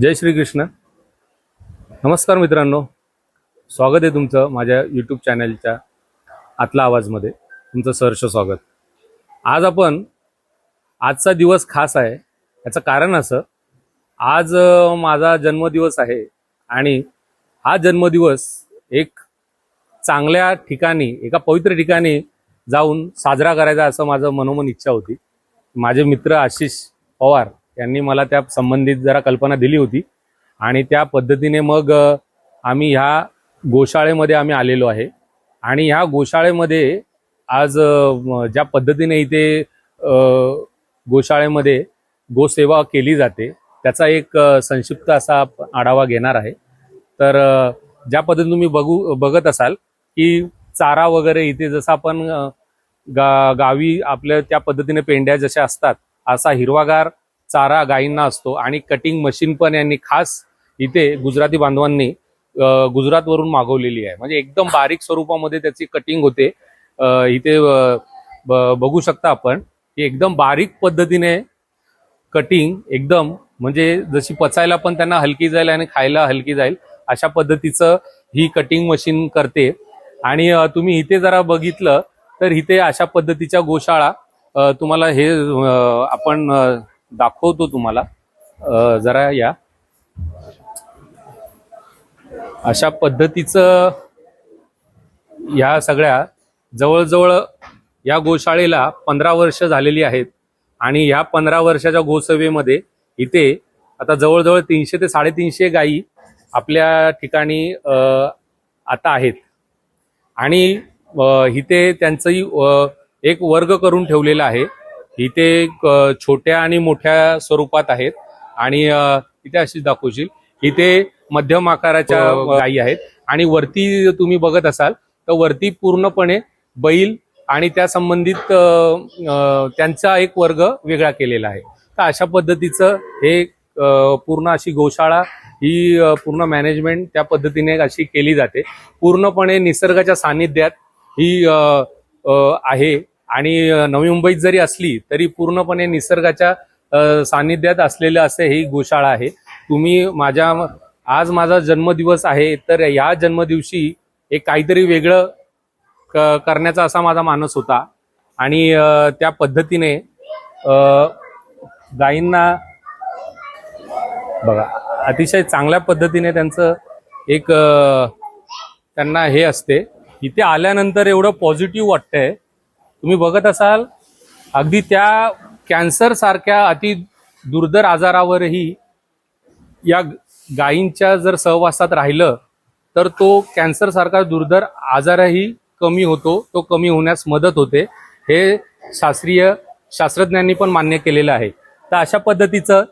जय श्रीकृष्ण. नमस्कार मित्रांनो. स्वागत आहे तुमचं माझ्या यूट्यूब चॅनलच्या आतला आवाजमध्ये. तुमचं सहर्ष स्वागत. आज आपण आजचा दिवस खास आहे. याचं कारण असं आज माझा जन्मदिवस आहे आणि हा जन्मदिवस एक चांगल्या ठिकाणी एका पवित्र ठिकाणी जाऊन साजरा करायचा असं माझं मनोमन इच्छा होती. माझे मित्र आशिष पवार त्यांनी मला त्या संबंधित जरा कल्पना दिली होती. आणि त्या पद्धतीने मग आम्ही ह्या गोशाळेमध्ये आम्ही आलेलो आहे. आणि ह्या गोशाळेमध्ये आज ज्या पद्धतीने इथे गोशाळेमध्ये गोसेवा केली जाते त्याचा एक संक्षिप्त असा आढावा घेणार आहे. तर ज्या पद्धतीने तुम्ही बघू बघत असाल की चारा वगैरे इथे जसं आपण गा गावी आपल्या त्या पद्धतीने पेंड्या जशा असतात असा हिरवागार चारा गायींना असतो आणि कटिंग मशीन पण यांनी खास इथे गुजराती बांधवांनी गुजरातवरून मागवलेली आहे. म्हणजे एकदम बारीक स्वरूपामध्ये त्याची कटिंग होते. इथे बघू शकता आपण की एकदम बारीक पद्धतीने कटिंग एकदम म्हणजे जशी पचायला पण त्यांना हलकी जाईल आणि खायला हलकी जाईल अशा पद्धतीचं ही कटिंग मशीन करते. आणि तुम्ही इथे जरा बघितलं तर इथे अशा पद्धतीच्या गोशाळा तुम्हाला हे आपण दाखवतो तुम्हाला. जरा या. अशा पद्धतीचं या सगळ्या जवळजवळ या गोशाळेला पंधरा वर्ष झालेली आहेत आणि ह्या पंधरा वर्षाच्या गोसेवेमध्ये इथे आता जवळजवळ तीनशे ते साडेतीनशे गायी आपल्या ठिकाणी आता आहेत. आणि इथे त्यांचंही एक वर्ग करून ठेवलेला आहे. इथे छोट्या आणि मोठ्या स्वरूपात आहेत. आणि इथे अशीच दाखवशील. इथे मध्यम आकाराच्या गायी आहेत. आणि वरती तुम्ही बघत असाल तर वरती पूर्णपणे बैल आणि त्या संबंधित त्यांचा एक वर्ग वेगळा केलेला आहे. तर अशा पद्धतीचं हे पूर्ण अशी गोशाळा ही पूर्ण मॅनेजमेंट त्या पद्धतीने अशी केली जाते. पूर्णपणे निसर्गाच्या सानिध्यात ही आहे. आणि नवी मुंबईत जरी असली तरी पूर्णपणे निसर्गाच्या सान्निध्यात सानिध्यात असलेलं असे ही गोशाळा आहे. तुम्ही माझ्या आज माझा जन्मदिवस आहे तर या जन्मदिवशी एक काहीतरी वेगळं क- करण्याचा असा माझा मानस होता. आणि त्या पद्धतीने गायींना बघा अतिशय चांगल्या पद्धतीने त्यांचं एक त्यांना हे असते. इथे आल्यानंतर एवढं पॉझिटिव्ह वाटतंय तुम्ही बघत असाल अगदी त्या कॅन्सर सारख्या अति दुर्धर आजारावरही या गायींच्या जर सहवासात राहिलं तर तो कॅन्सर सारखा दुर्धर आजारही कमी होतो तो कमी होण्यास मदत होते. हे शास्त्रीय शास्त्रज्ञांनी पण मान्य केलेलं आहे. तर अशा पद्धतीचं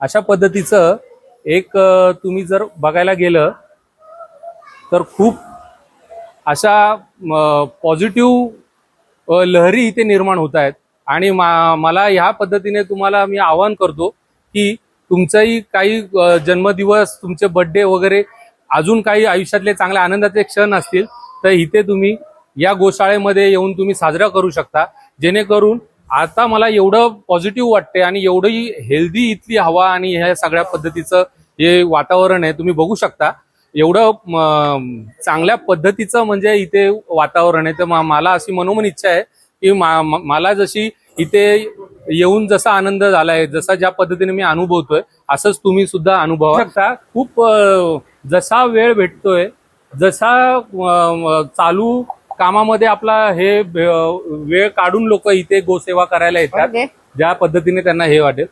अशा पद्धतीचं एक तुम्ही जर बघायला गेलं तर खूप अशा पॉझिटिव्ह लहरी इथे निर्माण होत आहेत. आणि मा- मला ह्या पद्धतीने तुम्हाला मी आवाहन करतो की तुमचाही काही जन्मदिवस तुमचे बर्थडे वगैरे अजून काही आयुष्यातले चांगले आनंदाचे क्षण असतील तर इथे तुम्ही या गोशाळेमध्ये येऊन तुम्ही साजरा करू शकता. जेणेकरून आता मला एवढं पॉझिटिव्ह वाटते आणि एवढी हेल्दी इथली हवा आणि ह्या सगळ्या पद्धतीचं हे वातावरण आहे तुम्ही बघू शकता. एवढं चांगल्या पद्धतीचं म्हणजे इथे वातावरण आहे. तर मला अशी मनोमन इच्छा आहे की मा- मला जशी इथे येऊन जसा आनंद झालाय जसा ज्या पद्धतीने मी अनुभवतोय असंच तुम्ही सुद्धा अनुभव. शकता खूप जसा वेळ भेटतोय जसा चालू कामामध्ये आपला हे वेळ काढून लोक इथे गोसेवा करायला येतात ज्या पद्धतीने त्यांना हे वाटेल.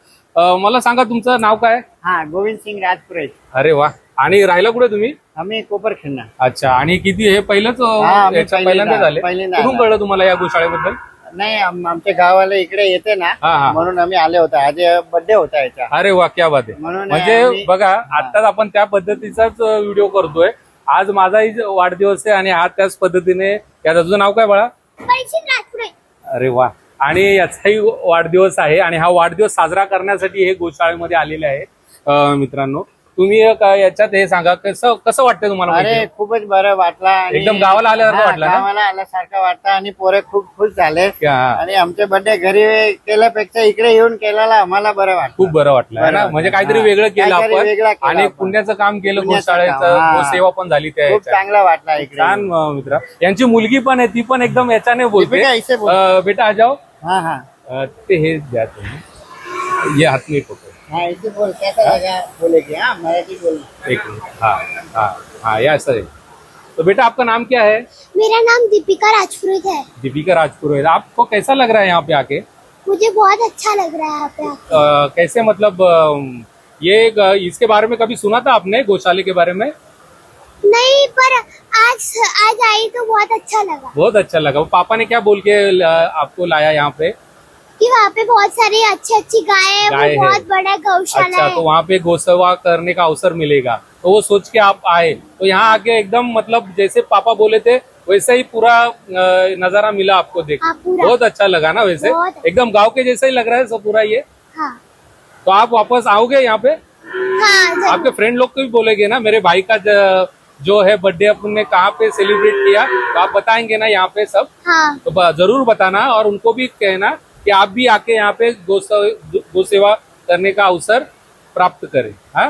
मला सांगा तुमचं नाव काय? हा गोविंद सिंग राजपुरे. अरे वा. आणि राहिला कुठे तुम्ही? आम्ही कोपरखिंड अच्छा आणि किती हे पहिलंच हा, आम्ही याच्या पहिल्यांदा- पहिल्यांदा झाले. पहिल्यांदा कुठून आला. कळलं तुम्हाला या गोशाळेबद्दल? नाही आम- आमच्या गावाला इकडे येते ना हा हा. म्हणून आम्ही आले होते. आज बर्थडे होता याचा. अरे वा क्या बात आहे. म्हणून म्हणजे आम्ही- बघा आताच आपण त्या पद्धतीचाच व्हिडिओ करतोय. आज माझाही ज- वाढदिवस आहे आणि हा त्याच पद्धतीने याचं तुझं नाव काय बाळा? अरे वा. आणि याचाही वाढदिवस आहे आणि हा वाढदिवस साजरा करण्यासाठी हे गोशाळेमध्ये आलेले आहे अं, मित्रांनो. तुम्ही एक याच्यात हे सांगा कसं कसं वाटतं तुम्हाला अरे माहिती? खूपच बरं वाटला आणि- एकदम गावाला आल्यासारखं हा, वाटलं ना? गावाला आल्यासारखं वाटतं आणि पोरे खूप खुश झाले की हा, आणि आमचे बर्थडे घरी केल्यापेक्षा इकडे येऊन केलेला आम्हाला बरं वाटतं खूप बरं वाटलं है बरं ना वाटलं. म्हणजे काहीतरी हा. वेगळं केलं काहीतरी आपण केलं आणि आपण. पुण्याचं काम केलं पुण्याचं काम, हा. गोसेवा पण झाली त्या खूप. चांगला वाटला इकडे छान मित्र यांची मुलगी पण आहे ती पण एकदम याच्याने बोलते बेटा. अं, आ जाओ हाँ हाँ अं, ते हे द्या तुम्ही ये हात मी पकडो हाँ ऐसे बोल कैसा लगा? बोलेगी हाँ मराठी हाँ हाँ ये तो बेटा आपका नाम क्या है? मेरा नाम दीपिका राजपुरोहित है। दीपिका राजपुर है आपको कैसा लग रहा है यहाँ पे आके? मुझे बहुत अच्छा लग रहा है यहाँ पे आके। अ, कैसे मतलब ये इसके बारे में कभी सुना था आपने गौशाले के बारे में? नहीं पर आज आज आई तो बहुत अच्छा लगा। बहुत अच्छा लगा। वो पापा ने क्या बोल के आपको लाया यहाँ पे? कि वहाँ पे बहुत सारी अच्छी अच्छी गाय है वो बहुत बड़ा गौशाला अच्छा है। तो वहाँ पे गौसेवा करने का अवसर मिलेगा। तो वो सोच के आप आए। तो यहाँ आके एकदम मतलब जैसे पापा बोले थे वैसे ही पूरा नज़ारा मिला आपको देख। हाँ, बहुत अच्छा लगा ना वैसे? एकदम गाँव के जैसा ही लग रहा है सब पूरा ये? हाँ। तो आप वापस आओगे यहाँ पे? हाँ आपके फ्रेंड लोग को भी बोलेंगे ना मेरे भाई का जो है बर्थडे अपन ने कहाँ पे सेलिब्रेट किया? तो आप बताएँगे ना यहाँ पे सब? हाँ। तो ज़रूर बताना और उनको भी कहना कि आप भी आके यहाँ पे गो सेवा करने का अवसर प्राप्त करें हा?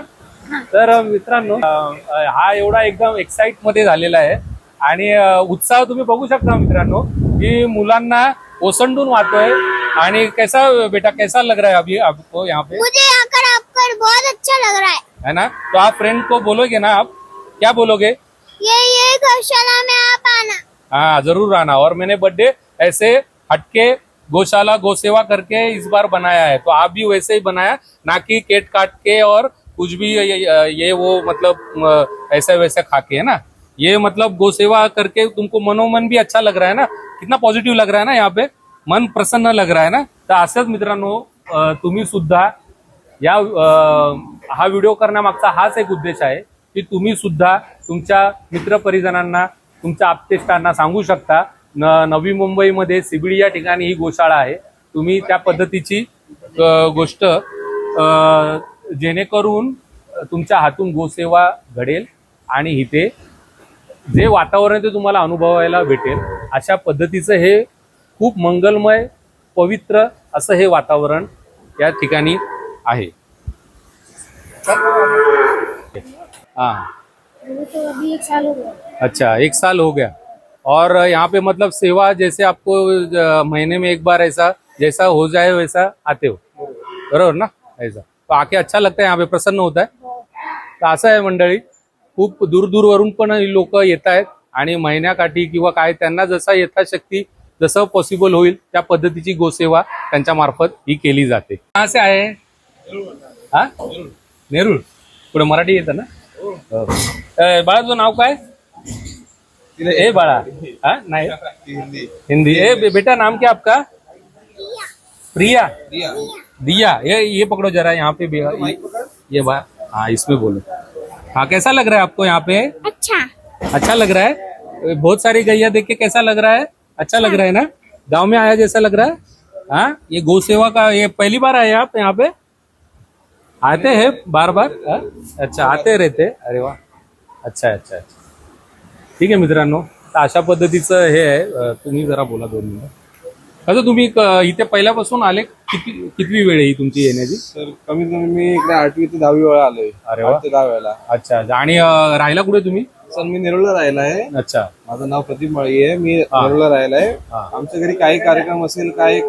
तर मित्रांनो हा एवढा एकदम एक्साइटमध्ये झालेला आहे. आणि उत्साह तुम्ही बघू शकता मित्रांनो की मुलांना ओसंडून वाहतोय. आणि कैसा बेटा कैसा लग रहा है अभी आपको यहाँ पे? मुझे यहाँ कर आपकर बहुत अच्छा लग रहा है। है ना? तो आप फ्रेंड को बोलोगे ना आप? क्या बोलोगे? ये ये गौशाला में आप आना। हाँ जरूर आना। और मैंने बर्थडे ऐसे हटके गौशाला गौसेवा करके इस बार बनाया है। तो आप भी वैसे ही बनाया ना कि केट काट के और कुछ भी ये, ये, वो मतलब ऐसा वैसा खाके खा के है ना? ये मतलब गौसेवा करके तुमको मनोमन भी अच्छा लग रहा है ना? कितना पॉझिटिव्ह लग रहा है ना यहाँ पे? मन प्रसन्न लग रहा है ना? तर असंच मित्रांनो तुम्ही सुद्धा या अ, हा व्हिडिओ करण्यामागचा हाच एक उद्देश आहे की तुम्ही सुद्धा तुमच्या मित्रपरिजनांना तुमच्या आप्तेष्टांना सांगू शकता न नवी मुंबईमध्ये सिबिडी या ठिकाणी ही गोशाळा आहे. तुम्ही त्या पद्धतीची गोष्ट जेणेकरून तुमच्या हातून गोसेवा घडेल आणि इथे जे वातावरण ते तुम्हाला अनुभवायला भेटेल. अशा पद्धतीचं हे खूप मंगलमय पवित्र असं हे वातावरण या ठिकाणी आहे. हाँ. तो अभी एक साल हो गया. अच्छा एक साल हो गया. और यहाँ पे मतलब सेवा जैसे आपको महीने में एक बार ऐसा जैसा हो जाए वैसा आते हो। बरोबर ना? ऐसा। तो आके अच्छा लगता है यहाँ पे प्रसन्न होता है। तर असं आहे मंडळी खूप दूर दूरवरून पण लोक येत आहेत आणि महिन्याकाठी किंवा काय त्यांना जसा यथाशक्ती जसं पॉसिबल होईल त्या पद्धतीची गोसेवा त्यांच्या मार्फत ही केली जाते. असे आहे. हा? नेरूळ. पुढे मराठी येतं ना? हो. बाळा नाव काय? ए बाळा हा नाही। हिंदी। ए बेटा नाम क्या आपका? प्रिया। दिया। ये ये पकड़ो जरा यहाँ पे भी। ये, ये बा हाँ इसमें बोलो। हाँ कैसा लग रहा है आपको यहाँ पे? अच्छा। अच्छा लग रहा है? बहुत सारी गैया देख के कैसा लग रहा है? अच्छा लग रहा है ना? गाँव में आया जैसा लग रहा है? हाँ ये गौ सेवा का ये पहली बार आए आप यहाँ पे? आते हैं बार बार हाँ? अच्छा आते रहते अरे वाह। अच्छा अच्छा अच्छा। ठीक आहे मित्रांनो तर अशा पद्धतीचं हे आहे. तुम्ही जरा बोला दोन मिनिटं. आता तुम्ही क- इथे पहिल्यापासून आले? किती कितवी वेळ आहे ही तुमची येण्याची? तर कमीत कमी मी इकडे आठवी ते दहावी वेळा आलोय. अरे वा. आठ ते दहा वेळेला. अच्छा अच्छा. आणि अं, राहायला कुठे तुम्ही? सर मी नेरुळला राहिला आहे. अच्छा. माझं नाव प्रदीप माळी आहे. मी. नेरुळला राहिला आहे. आमच्या घरी काही कार्यक्रम असेल काय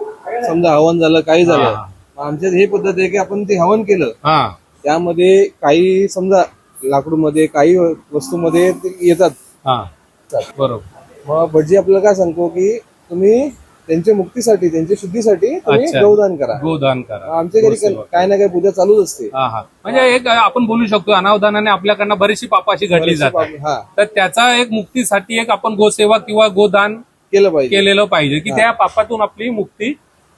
समजा हवन झालं काही झालं. मग आमच्यात ही पद्धत आहे की आपण ते हवन केलं. हा. त्यामध्ये काही समजा लाकडूमध्ये काही वस्तूमध्ये ते येतात. हा. बरोबर. मग भटजी आपल्याला काय सांगतो की तुम्ही त्यांच्या मुक्तीसाठी त्यांच्या शुद्धीसाठी तुम्ही अच्छा. गौदान करा. गोदान करा. आमच्या घरी काय ना काय पूजा चालूच असते. हा हा. म्हणजे एक आपण बोलू शकतो अनावधानाने आपल्याकडनं बरीचशी पापाशी घडली जातात. हा. तर त्याचा एक मुक्तीसाठी एक आपण गोसेवा किंवा गोदान केलं पाहिजे. केलेलं पाहिजे की त्या पापातून आपली मुक्ती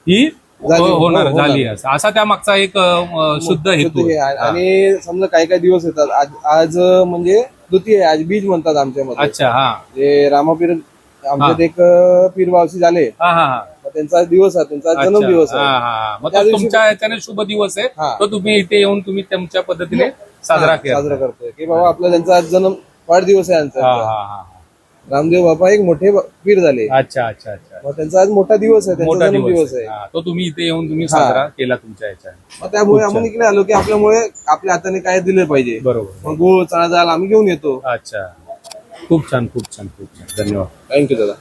ही झाली, हो- होणार हो- झाली असं. असा त्या मागचा एक अ, शुद्ध हेतू हे आहे. आहे. आणि समजा काही काही दिवस येतात. आज आज म्हणजे द्वितीय आहे, आज बीज म्हणतात आमच्यामध्ये. अच्छा हा. जे रामापीर आमच्यात एक अं, पीर बावशी झाले. हा हा हा. मग त्यांचा दिवस आहे त्यांचा अच्छा. जन्म दिवस हा, आहे हा, हा. मग त्या तो दिवशी- तुमच्या शुभ दिवस आहे. हा. तो तुम्ही इथे येऊन तुम्ही तुमच्या पद्धतीने साजरा केला साजरा करतोय. की बाबा आपला त्यांचा आज जन्म वाढदिवस आहे हा यांचा हा हा. रामदेव बाबा एक मोठे पीर झाले. अच्छा अच्छा अच्छा. मग त्यांचा आज मोठा दिवस आहे मोठा दिवस आहे. हा, तो तुम्ही इथे येऊन तुम्ही साजरा केला तुमच्या ह्याच्याने मग त्यामुळे आम्ही इकडे आलो की आपल्यामुळे आपल्या हाताने काय दिलं पाहिजे. बरोबर. मग गुळ चणा डाळ आम्ही घेऊन येतो. अच्छा. खूप छान खूप छान खूप छान. धन्यवाद. थँक्यू दादा.